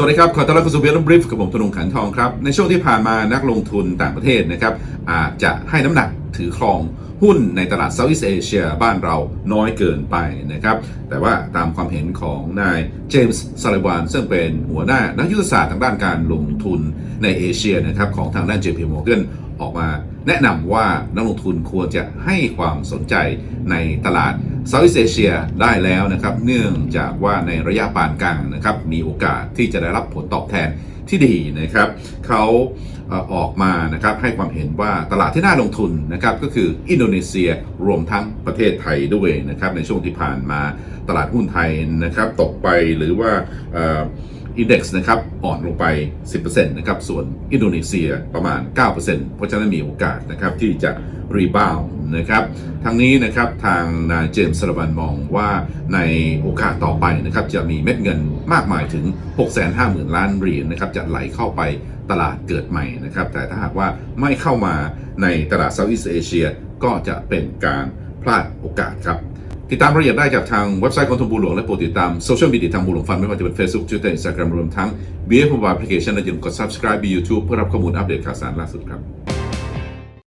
สวัสดีครับ ขอต้อนรับเข้าสู่เบลล์บริฟกับผมธนงขันทองครับ ในช่วงที่ผ่านมานักลงทุนต่างประเทศนะครับ อาจจะให้น้ำหนักถือครองหุ้นในตลาดเซาท์อีสเอเชียบ้านเราน้อยเกินไปนะครับ แต่ว่าตามความเห็นของนายเจมส์ซาลิวานซึ่งเป็นหัวหน้านักยุทธศาสตร์ทางด้านการลงทุนในเอเชียนะครับของทางด้าน JP Morgan ออกมาแนะนำว่านักลงทุนควรจะให้ความสนใจในตลาดเซาท์อีสเอเชียได้แล้วนะครับ เนื่องจากว่าในระยะปานกลางนะครับ มีโอกาสที่จะได้รับผลตอบแทนที่ดีนะครับเขาออกมานะครับให้ความเห็นว่าตลาดที่น่าลงทุนนะครับก็คืออินโดนีเซียรวมทั้งประเทศไทยด้วยนะครับในช่วงที่ผ่านมาตลาดหุ้นไทยนะครับตกไปหรือว่าอินด็กซ์นะครับอ่อนลงไป 10%นะครับส่วนอินโดนีเซียประมาณ 9%เพราะฉะนั้นมีโอกาสนะครับที่จะรีบาว นะครับทั้งนี้นะครับทางนายเจมส์สลบันมองว่าในโอกาสต่อไปนะครับจะมีเม็ดเงินมากมายถึง 650,000 ล้านเหรียญนะครับจะไหลเข้าไปตลาดเกิดใหม่นะครับแต่ถ้าหากว่าไม่เข้ามาในตลาดเซาท์อีสเอเชียก็จะเป็นการพลาดโอกาสครับติดตามรายละเอียดได้จากทางเว็บไซต์ของทางบูหลวงและโปรดติดตามโซเชียลมีเดียทางบูหลวงฟันไม่ว่าจะเป็น Facebook Twitter Instagram รวมทั้ง b f แอ Mobile Application และอย่าลืมกด subscribe บน YouTube เพื่อรับข้อมูลอัปเดตข่าวสารล่าสุดครับ